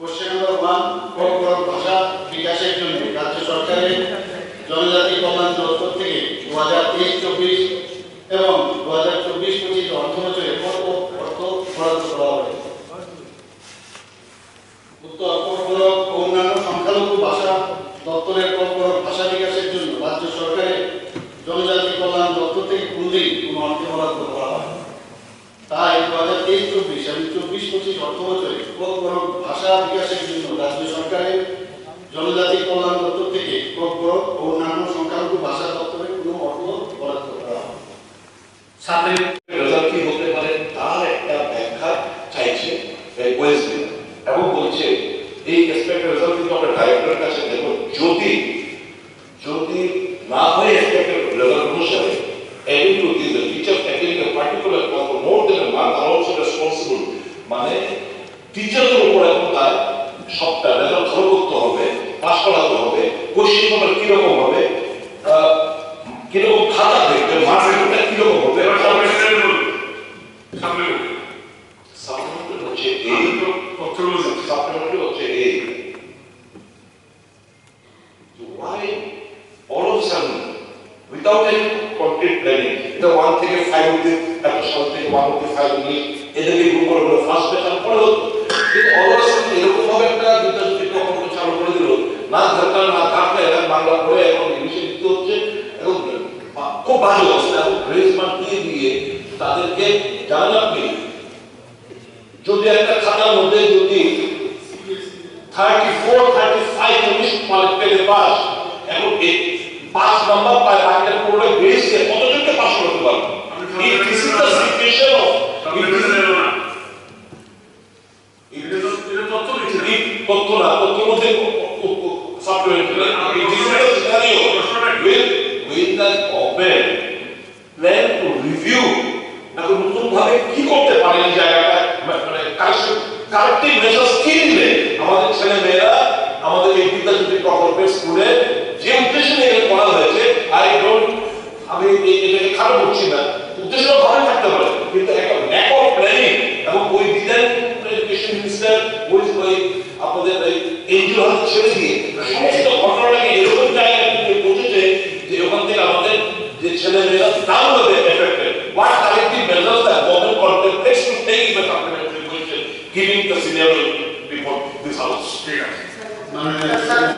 Question number one পরপর ভাষা বিকাশের জন্য রাজ্য সরকারের জনজাতি কল্যাণ দপ্তর থেকে দু তেইশ চব্বিশ এবং দু চব্বিশ পঁচিশ অর্থ বছরে কত অর্থ বরাদ্দ করা হবে? উত্তর অন্যান্য সংখ্যালঘু ভাষা দপ্তরের পরপর ভাষা বিকাশের জন্য রাজ্য সরকারের জনজাতি কল্যাণ দপ্তর থেকে কোনদিন কোনো অর্থ করা হয় তাই দু হাজার তেইশ চব্বিশ এবং চব্বিশ পঁচিশ অর্থ বছরে পরপর ভাষা বিকাশের জন্য রাজ্য সরকারের জনজাতি কল্যাণ দপ্তর থেকে পরপর ও অন্যান্য সংখ্যালঘু ভাষা দপ্তরে কোনো অর্থ বরাদ্দ করা হয় সামনে রেজাল্ট কি হতে পারে? তার একটা ব্যাখ্যা চাইছে ওয়েস্ট এবং বলছে এই এক্সপেক্টেড রেজাল্ট কিন্তু আমরা ডাইরেক্টরের কাছে দেব যদি যদি না হয় এক্সপেক্টেড রেজাল্ট অনুসারে adding to this the teacher attending a particular class for more than a month are also responsible মানে তার সবটা রেজাল্ট করতে হবে পাস করাতে হবে কোশ্চেন পেপার কীরকম হবে কীরকম খাতা দেখবে রেকর্ডটা কীরকম হবে? সাপ্লিমেন্টারি হচ্ছে এই সাপ্লিমেন্টারি হচ্ছে এই why all of a sudden without any concrete planning এটা ওয়ান থেকে ফাইভ অব্দি সাল থেকে ওয়ান অব্দি ফাইভ ইংলিশ এদেরকে গ্রুপ করে ফার্স্ট বেতন পড়ে হতো কিন্তু অল অফ সাডেন এরকম ভাবে একটা বিদ্যাজ্যোতি প্রকল্প চালু করে দিল না দরকার না থাকলে এখন বাংলা পড়ে এখন ইংলিশে দিতে হচ্ছে এখন খুব ভালো অবস্থা এবং গ্রেস দিয়ে দিয়ে তাদেরকে আপনি যদি একটা খাতার মধ্যে যদি thirty four thirty five English mark পেলে পাস এখন পাঁচ নাম্বার পায় বাকিটা পড়লে গ্রেস দিয়ে কতজনকে পাস করতে পারবে? তথ্য না মধ্যে সাপ্লিমেন্টারি to review নতুন ভাবে কি করতে পারে এই জায়গাটা? মানে কারেক্টিভ মেজার্স কি নিলে আমাদের ছেলে মেয়েরা, আমাদের এই বিদ্যাজ্যোতি প্রকল্পের স্কুলে যে উদ্দেশ্যে নিয়ে করা হয়েছে আই ডোন্ট আমি এটাকে খারাপ করছি না উদ্দেশ্য ভালো থাকতে পারে, কিন্তু একটা ল্যাক অফ প্ল্যানিং এবং ওই ডিজাইন এডুকেশন মিনিস্টার ওই ওই আপনাদের এই এনজিও হাতে ছেড়ে দিয়ে সমস্ত ঘটনাটাকে এরকম জায়গায় পৌঁছেছে যে ওখান থেকে আমাদের যে ছেলে মেয়েরা দারুণ the supplementary education giving the senior